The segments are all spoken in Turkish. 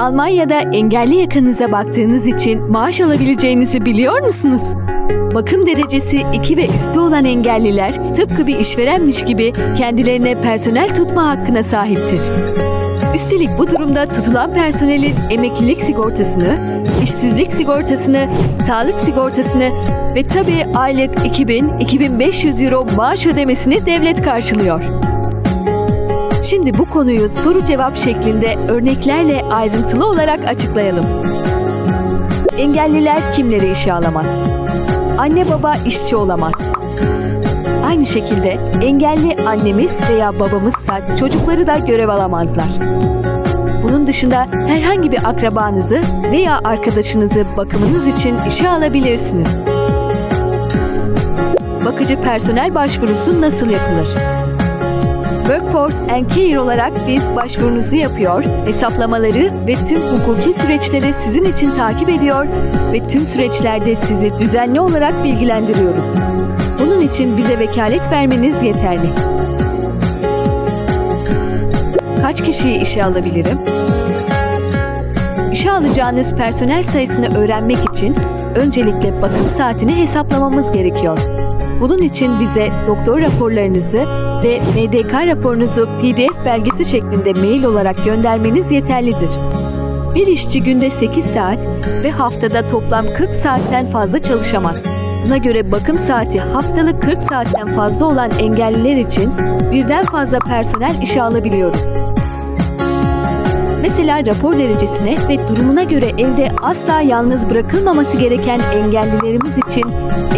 Almanya'da engelli yakınınıza baktığınız için maaş alabileceğinizi biliyor musunuz? Bakım derecesi 2 ve üstü olan engelliler tıpkı bir işverenmiş gibi kendilerine personel tutma hakkına sahiptir. Üstelik bu durumda tutulan personelin emeklilik sigortasını, işsizlik sigortasını, sağlık sigortasını ve tabii aylık 2000-2500 euro maaş ödemesini devlet karşılıyor. Şimdi bu konuyu soru cevap şeklinde örneklerle ayrıntılı olarak açıklayalım. Engelliler kimleri işe alamaz? Anne baba işçi olamaz. Aynı şekilde engelli annemiz veya babamızsa çocukları da görev alamazlar. Bunun dışında herhangi bir akrabanızı veya arkadaşınızı bakımınız için işe alabilirsiniz. Bakıcı personel başvurusu nasıl yapılır? Workforce and Care olarak biz başvurunuzu yapıyor, hesaplamaları ve tüm hukuki süreçleri sizin için takip ediyor ve tüm süreçlerde sizi düzenli olarak bilgilendiriyoruz. Bunun için bize vekalet vermeniz yeterli. Kaç kişiyi işe alabilirim? İşe alacağınız personel sayısını öğrenmek için öncelikle bakım saatini hesaplamamız gerekiyor. Bunun için bize doktor raporlarınızı ve MDK raporunuzu PDF belgesi şeklinde mail olarak göndermeniz yeterlidir. Bir işçi günde 8 saat ve haftada toplam 40 saatten fazla çalışamaz. Buna göre bakım saati haftalık 40 saatten fazla olan engelliler için birden fazla personel işe alabiliyoruz. Mesela rapor derecesine ve durumuna göre evde asla yalnız bırakılmaması gereken engellilerimiz için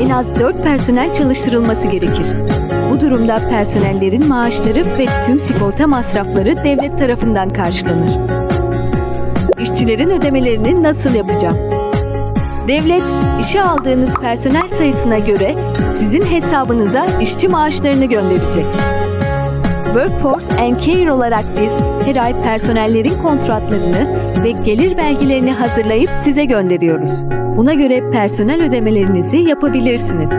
en az 4 personel çalıştırılması gerekir. Bu durumda personellerin maaşları ve tüm sigorta masrafları devlet tarafından karşılanır. İşçilerin ödemelerini nasıl yapacağım? Devlet, işe aldığınız personel sayısına göre sizin hesabınıza işçi maaşlarını gönderecek. Workforce and Care olarak biz her ay personellerin kontratlarını ve gelir belgelerini hazırlayıp size gönderiyoruz. Buna göre personel ödemelerinizi yapabilirsiniz.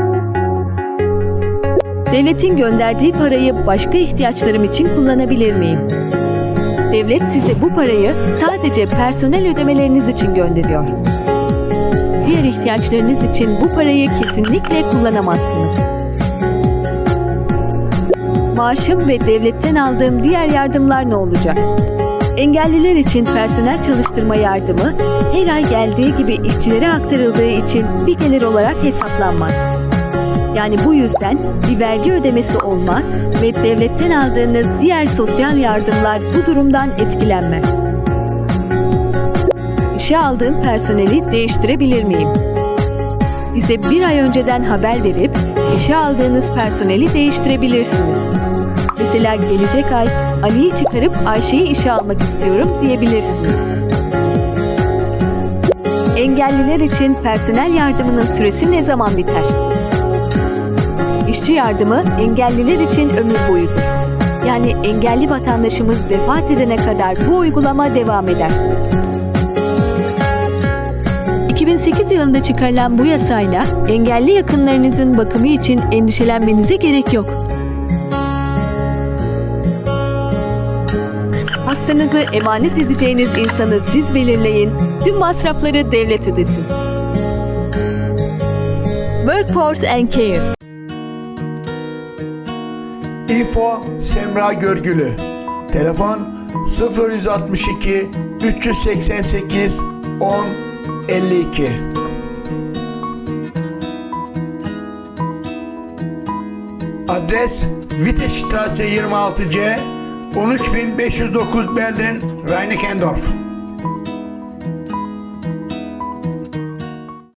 Devletin gönderdiği parayı başka ihtiyaçlarım için kullanabilir miyim? Devlet size bu parayı sadece personel ödemeleriniz için gönderiyor. Diğer ihtiyaçlarınız için bu parayı kesinlikle kullanamazsınız. Maaşım ve devletten aldığım diğer yardımlar ne olacak? Engelliler için personel çalıştırma yardımı her ay geldiği gibi işçilere aktarıldığı için bir gelir olarak hesaplanmaz. Yani bu yüzden bir vergi ödemesi olmaz ve devletten aldığınız diğer sosyal yardımlar bu durumdan etkilenmez. İşe aldığım personeli değiştirebilir miyim? Bize bir ay önceden haber verip işe aldığınız personeli değiştirebilirsiniz. Mesela gelecek ay Ali'yi çıkarıp Ayşe'yi işe almak istiyorum diyebilirsiniz. Engelliler için personel yardımının süresi ne zaman biter? İşçi yardımı engelliler için ömür boyudur. Yani engelli vatandaşımız vefat edene kadar bu uygulama devam eder. 2008 yılında çıkarılan bu yasayla engelli yakınlarınızın bakımı için endişelenmenize gerek yok. Hastanızı emanet edeceğiniz insanı siz belirleyin, tüm masrafları devlet ödesin. Workforce and Care İFO Semra Görgülü Telefon 0162 388 10 52 Adres Wittestrasse 26C 13509 Berlin Reinickendorf